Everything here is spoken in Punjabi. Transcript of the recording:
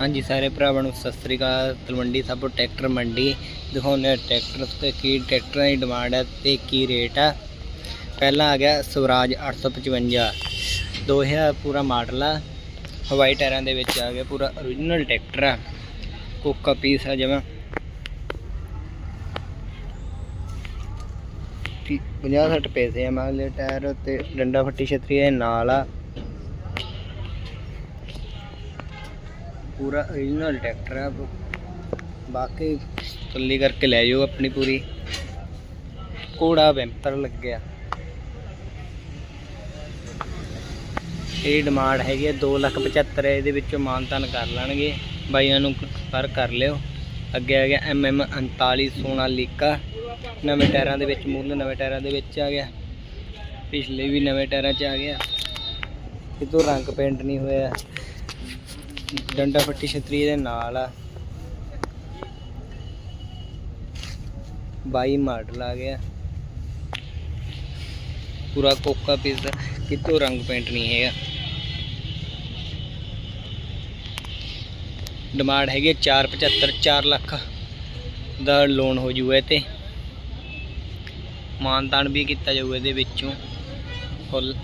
ਹਾਂਜੀ, ਸਾਰੇ ਭਰਾਵਾਂ ਨੂੰ ਸਤਿ ਸ੍ਰੀ ਅਕਾਲ। ਤਲਵੰਡੀ ਸਾਬੋ ਟਰੈਕਟਰ ਮੰਡੀ। ਦਿਖਾਉਂਦੇ ਹਾਂ ਟਰੈਕਟਰ ਤੇ ਕੀ ਟਰੈਕਟਰਾਂ ਦੀ ਡਿਮਾਂਡ ਹੈ ਤੇ ਕੀ ਰੇਟ ਆ। ਪਹਿਲਾਂ ਆ ਗਿਆ ਸਵਰਾਜ 855 2000 ਪੂਰਾ ਮਾਡਲ ਆ। ਹਵਾਈ ਟਾਇਰਾਂ ਦੇ ਵਿੱਚ ਆ ਗਿਆ ਪੂਰਾ origignal ਟਰੈਕਟਰ ਆ। ਕੋਕਾ ਪੀਸ ਆ ਜਮਾ। 50 60 ਪੈਸੇ ਆ ਮਗਲੇ ਟਾਇਰ ਤੇ ਡੰਡਾ ਫੱਟੀ ਛਤਰੀ ਦੇ ਨਾਲ ਆ। ਪੂਰਾ origignal ਟਰੈਕਟਰ ਆ ਬਾਕੀ ਤੱਲੀ ਕਰਕੇ ਲੈ ਜਾਓ ਆਪਣੀ ਪੂਰੀ। ਕੋੜਾ ਬੈਂਪਰ ਲੱਗਿਆ। ਇਹ ਡਿਮਾਂਡ ਹੈਗੀ ਹੈ 2,75,000 ਇਹਦੇ ਵਿੱਚੋਂ ਮਾਨਤਾਨ ਕਰ ਲੈਣਗੇ। ਬਾਈਆਂ ਨੂੰ ਪਰ ਕਰ ਲਿਓ। ਅੱਗੇ ਆ ਗਿਆ MM 39 ਸੋਨਾਲੀਕਾ ਨਵੇਂ ਟਾਇਰਾਂ ਦੇ ਵਿੱਚ ਮੁੱਲ ਨਵੇਂ ਟਾਇਰਾਂ ਦੇ ਵਿੱਚ ਆ ਗਿਆ। ਪਿਛਲੇ ਵੀ ਨਵੇਂ ਟਾਇਰਾਂ 'ਚ ਆ ਗਿਆ। ਇਹ ਤੋਂ ਰੰਗ ਪੇਂਟ ਨਹੀਂ ਹੋਇਆ। ਡੰਡਾ ਫੱਟੀ ਛਤਰੀ ਦੇ ਨਾਲ ਆ। 22 ਮਾਡਲ ਆ ਗਿਆ। ਪੂਰਾ ਕੋਕਾ ਪੀਸ ਕਿਤੋਂ ਰੰਗ ਪੇਂਟ ਨਹੀਂ ਹੈਗਾ। ਡਿਮਾਂਡ ਹੈਗੀ ਹੈ 475 4 ਲੱਖ ਦਾ ਲੋਨ ਹੋ ਜੂਗਾ ਤੇ। ਮਾਨਤਾਨ ਵੀ ਕੀਤਾ ਜਾਊਗਾ ਇਹਦੇ ਵਿੱਚੋਂ। ਫੁੱਲ।